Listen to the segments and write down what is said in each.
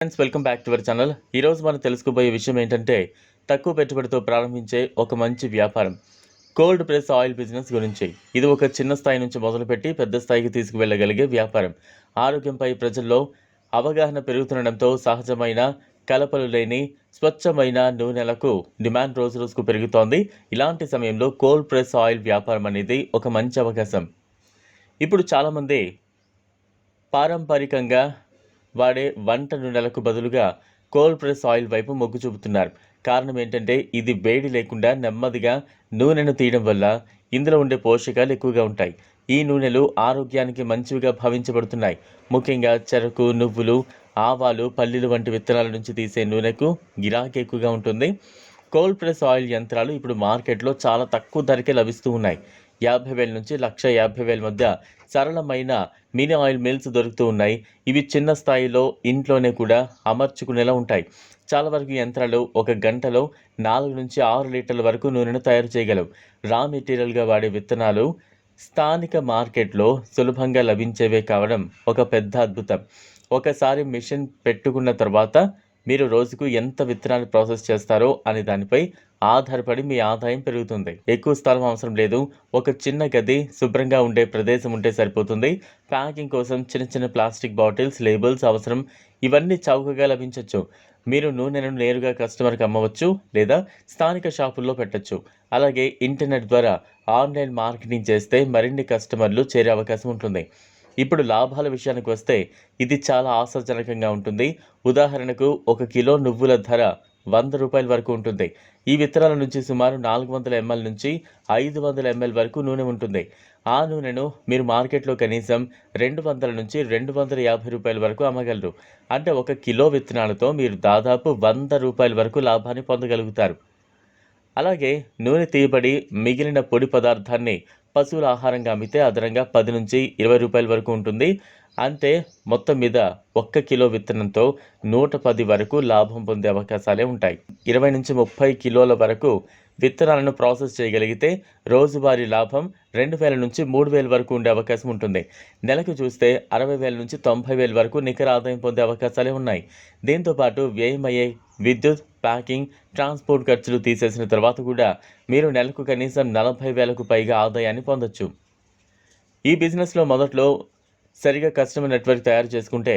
Friends welcome back to our channel. ఈరోజు మనం తెలుసుకోబోయే విషయం ఏంటంటే తక్కువ పెట్టుబడితో ప్రారంభించే ఒక మంచి వ్యాపారం కోల్డ్ ప్రెస్ ఆయిల్ బిజినెస్ గురించి. ఇది ఒక చిన్న స్థాయి నుంచి మొదలుపెట్టి పెద్ద స్థాయికి తీసుకువెళ్ళగలిగే వ్యాపారం. ఆరోగ్యంపై ప్రజల్లో అవగాహన పెరుగుతుండడంతో సహజమైన కలపలు లేని స్వచ్ఛమైన నూనెలకు డిమాండ్ రోజు రోజుకు పెరుగుతోంది. ఇలాంటి సమయంలో కోల్డ్ ప్రెస్ ఆయిల్ వ్యాపారం అనేది ఒక మంచి అవకాశం. ఇప్పుడు చాలామంది పారంపరికంగా వాడే వంట నూనెలకు బదులుగా కోల్డ్ ప్రెస్ ఆయిల్ వైపు మొగ్గు చూపుతున్నారు. కారణం ఏంటంటే ఇది వేడి లేకుండా నెమ్మదిగా నూనెను తీయడం వల్ల ఇందులో ఉండే పోషకాలు ఎక్కువగా ఉంటాయి. ఈ నూనెలు ఆరోగ్యానికి మంచివిగా భావించబడుతున్నాయి. ముఖ్యంగా చెరకు నువ్వులు ఆవాలు పల్లీలు వంటి విత్తనాల నుంచి తీసే నూనెకు గిరాకీ ఎక్కువగా ఉంటుంది. కోల్డ్ ప్రెస్ ఆయిల్ యంత్రాలు ఇప్పుడు మార్కెట్లో చాలా తక్కువ ధరకే లభిస్తూ ఉన్నాయి. యాభై వేల నుంచి లక్ష యాభై వేల మధ్య సరళమైన మినీ ఆయిల్ మిల్స్ దొరుకుతూ ఉన్నాయి. ఇవి చిన్న స్థాయిలో ఇంట్లోనే కూడా అమర్చుకునేలా ఉంటాయి. చాలా వరకు యంత్రాలు ఒక గంటలో నాలుగు నుంచి ఆరు లీటర్ల వరకు నూనెను తయారు చేయగలవు. రా మెటీరియల్గా వాడే విత్తనాలు స్థానిక మార్కెట్లో సులభంగా లభించేవే కావడం ఒక పెద్ద అద్భుతం. ఒకసారి మిషన్ పెట్టుకున్న తర్వాత మీరు రోజుకు ఎంత విత్తనాలు ప్రాసెస్ చేస్తారో అనే దానిపై ఆధారపడి మీ ఆదాయం పెరుగుతుంది. ఎక్కువ స్థలం అవసరం లేదు. ఒక చిన్న గది శుభ్రంగా ఉండే ప్రదేశం ఉంటే సరిపోతుంది. ప్యాకింగ్ కోసం చిన్న చిన్న ప్లాస్టిక్ బాటిల్స్ లేబుల్స్ అవసరం. ఇవన్నీ చౌకగా లభించవచ్చు మీరు నూనెను నేరుగా కస్టమర్కి అమ్మవచ్చు లేదా స్థానిక షాపుల్లో పెట్టచ్చు. అలాగే ఇంటర్నెట్ ద్వారా ఆన్లైన్ మార్కెటింగ్ చేస్తే మరిన్ని కస్టమర్లు చేరే అవకాశం ఉంటుంది. ఇప్పుడు లాభాల విషయానికి వస్తే ఇది చాలా ఆశాజనకంగా ఉంటుంది. ఉదాహరణకు ఒక కిలో నువ్వుల ధర వంద రూపాయల వరకు ఉంటుంది. ఈ విత్తనాల నుంచి సుమారు నాలుగు వందల ఎంఎల్ నుంచి ఐదు వందల ఎంఎల్ వరకు నూనె ఉంటుంది. ఆ నూనెను మీరు మార్కెట్లో కనీసం రెండు వందల నుంచి రెండు వందల యాభై రూపాయల వరకు అమ్మగలరు. అంటే ఒక కిలో విత్తనాలతో మీరు దాదాపు వంద రూపాయల వరకు లాభాన్ని పొందగలుగుతారు. అలాగే నూనె తీయబడి మిగిలిన పొడి పదార్థాన్ని పశువుల ఆహారంగా అమ్మితే అదనంగా పది నుంచి ఇరవై రూపాయల వరకు ఉంటుంది. అంతే మొత్తం మీద ఒక్క కిలో విత్తనంతో నూట పది వరకు లాభం పొందే అవకాశాలే ఉంటాయి. ఇరవై నుంచి ముప్పై కిలోల వరకు విత్తనాలను ప్రాసెస్ చేయగలిగితే రోజువారీ లాభం రెండు వేల నుంచి మూడు వేల వరకు ఉండే అవకాశం ఉంటుంది. నెలకు చూస్తే అరవై వేల నుంచి తొంభై వేల వరకు నికర ఆదాయం పొందే అవకాశాలే ఉన్నాయి. దీంతోపాటు వ్యయమయ్యే విద్యుత్ ప్యాకింగ్ ట్రాన్స్పోర్ట్ ఖర్చులు తీసేసిన తర్వాత కూడా మీరు నెలకు కనీసం నలభై వేలకు పైగా ఆదాయాన్ని పొందొచ్చు. ఈ బిజినెస్లో మొదట్లో సరిగా కస్టమర్ నెట్వర్క్ తయారు చేసుకుంటే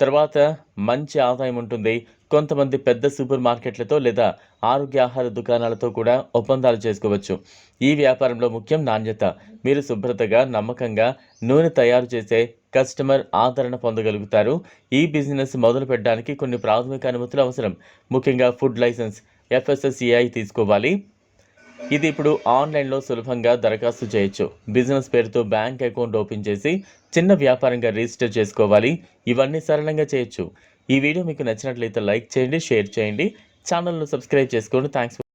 తర్వాత మంచి ఆదాయం ఉంటుంది. కొంతమంది పెద్ద సూపర్ మార్కెట్లతో లేదా ఆరోగ్య ఆహార దుకాణాలతో కూడా ఒప్పందాలు చేసుకోవచ్చు. ఈ వ్యాపారంలో ముఖ్యం నాణ్యత. మీరు శుభ్రతగా నమ్మకంగా నూనె తయారు చేసే కస్టమర్ ఆదరణ పొందగలుగుతారు. ఈ బిజినెస్ మొదలు పెట్టడానికి కొన్ని ప్రాథమిక అనుమతులు అవసరం. ముఖ్యంగా ఫుడ్ లైసెన్స్ ఎఫ్ఎస్ఎస్సిఐ తీసుకోవాలి. ఇది ఇప్పుడు ఆన్లైన్లో సులభంగా దరఖాస్తు చేయొచ్చు. బిజినెస్ పేరుతో బ్యాంక్ అకౌంట్ ఓపెన్ చేసి చిన్న వ్యాపారంగా రిజిస్టర్ చేసుకోవాలి. ఇవన్నీ సరళంగా చేయొచ్చు. ఈ వీడియో మీకు నచ్చినట్లయితే లైక్ చేయండి షేర్ చేయండి. ఛానల్ను సబ్స్క్రైబ్ చేసుకోండి. థ్యాంక్స్